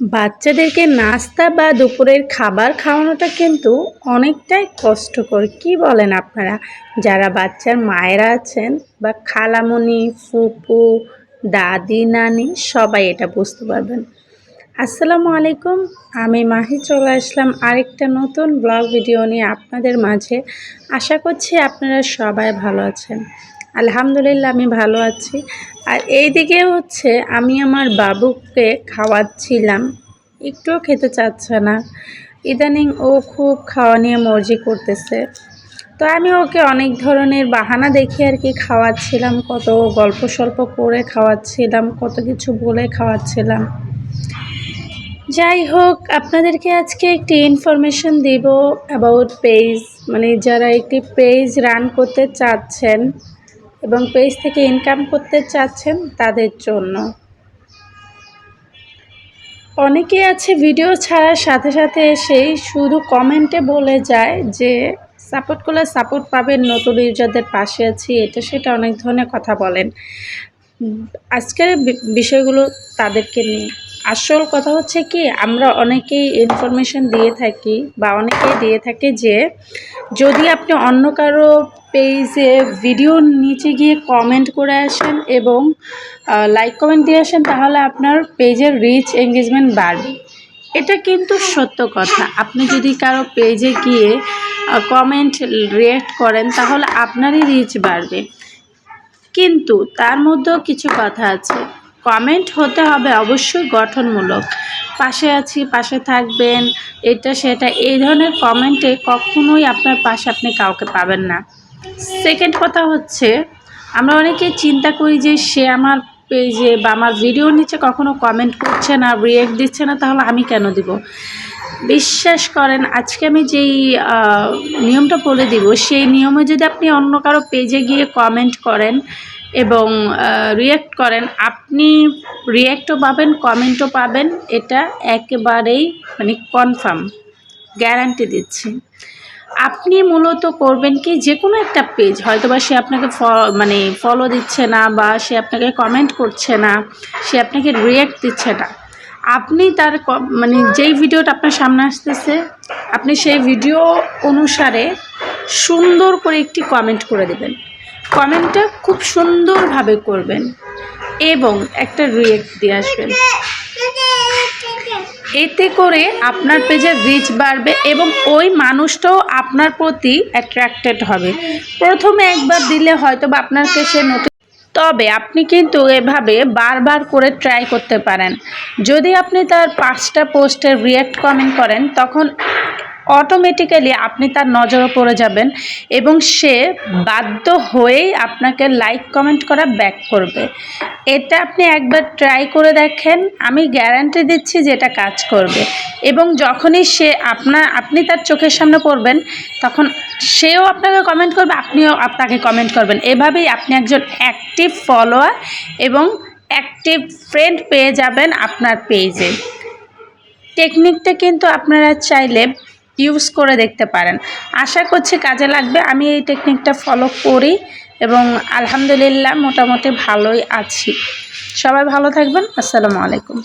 বাচ্চাদেরকে নাস্তা বা দুপুরের খাবার খাওয়ানোটা কিন্তু অনেকটাই কষ্টকর, কি বলেন আপনারা? যারা বাচ্চার মায়েরা আছেন বা খালামণি ফুপু, দাদি, নানি, সবাই এটা বুঝতে পারবেন। আসসালামু আলাইকুম, আমি মাহি চলে আসলাম আরেকটা নতুন ব্লগ ভিডিও নিয়ে আপনাদের মাঝে। আশা করছি আপনারা সবাই ভালো আছেন। আলহামদুলিল্লাহ, আমি ভালো আছি। আর এইদিকে হচ্ছে আমি আমার বাবুকে খাওয়াচ্ছিলাম। একটুও খেতে চাচ্ছে না। ইদানিং ও খুব খাওয়া নিয়ে মর্জি করতেছে। তো আমি ওকে অনেক ধরনের বাহানা দেখে আর কি খাওয়াচ্ছিলাম, কত গল্প সল্প করে খাওয়াচ্ছিলাম, কত কিছু বলে খাওয়াচ্ছিলাম। যাই হোক, আপনাদেরকে আজকে একটি ইনফরমেশন দিব অ্যাবাউট পেজ মানে যারা একটি পেজ রান করতে চাচ্ছেন এবং পেজ থেকে ইনকাম করতে চাচ্ছেন তাদের জন্য। অনেকে আছে ভিডিও ছাড়ার সাথে সাথে এসেই শুধু কমেন্টে বলে যায় যে, সাপোর্ট করলে সাপোর্ট পাবেন, নতুন ইউজারদের পাশে আছি। এটা সেটা অনেক ধরনের কথা বলেন। আজকের বিষয়গুলো তাদেরকে নিয়ে। আসল কথা হচ্ছে কি, আমরা অনেকেই ইনফরমেশন দিয়ে থাকি বা অনেকেই দিয়ে থাকে যে, যদি আপনি অন্য কারও পেজে ভিডিও নিচে গিয়ে কমেন্ট করে আসেন এবং লাইক কমেন্ট দিয়ে আসেন, তাহলে আপনার পেজের রিচ এঙ্গেজমেন্ট বাড়বে। এটা কিন্তু সত্য কথা। আপনি যদি কারও পেজে গিয়ে কমেন্ট রিয়েক্ট করেন, তাহলে আপনারই রিচ বাড়বে। কিন্তু তার মধ্যেও কিছু কথা আছে। কমেন্ট হতে হবে অবশ্যই গঠনমূলক। পাশে আছি, পাশে থাকবেন, এটা, সেটা, এই ধরনের কমেন্টে কখনোই আপনার পাশে আপনি কাউকে পাবেন না। সেকেন্ড কথা হচ্ছে, আমরা অনেকে চিন্তা করি যে সে আমার পেজে বা আমার ভিডিওর নিচে কখনো কমেন্ট করছে না রিয়েক্ট দিচ্ছে না, তাহলে আমি কেন দিব? বিশ্বাস করেন, আজকে আমি যেই নিয়মটা বলে দিব, সেই নিয়মে যদি আপনি অন্য কারও পেজে গিয়ে কমেন্ট করেন এবং রিয়্যাক্ট করেন। আপনি রিয়্যাক্টও পাবেন কমেন্টও পাবেন। এটা একেবারেই মানে কনফার্ম গ্যারান্টি দিচ্ছি। আপনি মূলত করবেন কি যে কোনো একটা পেজ হয়তো বা সে আপনাকে মানে ফলো দিচ্ছে না বা সে আপনাকে কমেন্ট করছে না, সে আপনাকে রিয়্যাক্ট দিচ্ছে না। আপনি তার মানে যেই ভিডিওটা আপনার সামনে আসতেছে, আপনি সেই ভিডিও অনুসারে সুন্দর করে একটি কমেন্ট করে দেবেন। কমেন্টটা খুব সুন্দরভাবে করবেন এবং একটা রিয়েক্ট দিয়ে আসবেন। এতে করে আপনার পেজের রিচ বাড়বে এবং ওই মানুষটাও আপনার প্রতি অ্যাট্রাক্টেড হবে। প্রথমে একবার দিলে হয়তো বা আপনাকে সে নতুন তবে আপনি কিন্তু এভাবে বারবার করে ট্রাই করতে পারেন। যদি আপনি তার পাঁচটা পোস্টের রিয়াক্ট কমেন্ট করেন, তখন অটোমেটিক্যালি আপনি তার নজরে পড়ে যাবেন এবং সে বাধ্য হয়েই আপনাকে লাইক কমেন্ট করা ব্যাক করবে। এটা আপনি একবার ট্রাই করে দেখেন, আমি গ্যারান্টি দিচ্ছি যে এটা কাজ করবে। এবং যখনই সে আপনার, আপনি তার চোখের সামনে পড়বেন, তখন সেও আপনাকে কমেন্ট করবে, আপনিও আপনাকে কমেন্ট করবেন। এভাবেই আপনি একজন অ্যাক্টিভ ফলোয়ার এবং অ্যাক্টিভ ফ্রেন্ড পেয়ে যাবেন আপনার পেজে টেকনিকটা কিন্তু আপনারা চাইলে ইউজ করে দেখতে পারেন। আশা করছি কাজে লাগবে। আমি এই টেকনিকটা ফলো করি এবং আলহামদুলিল্লাহ মোটামুটি ভালোই আছি। সবাই ভালো থাকবেন। আসসালামু আলাইকুম।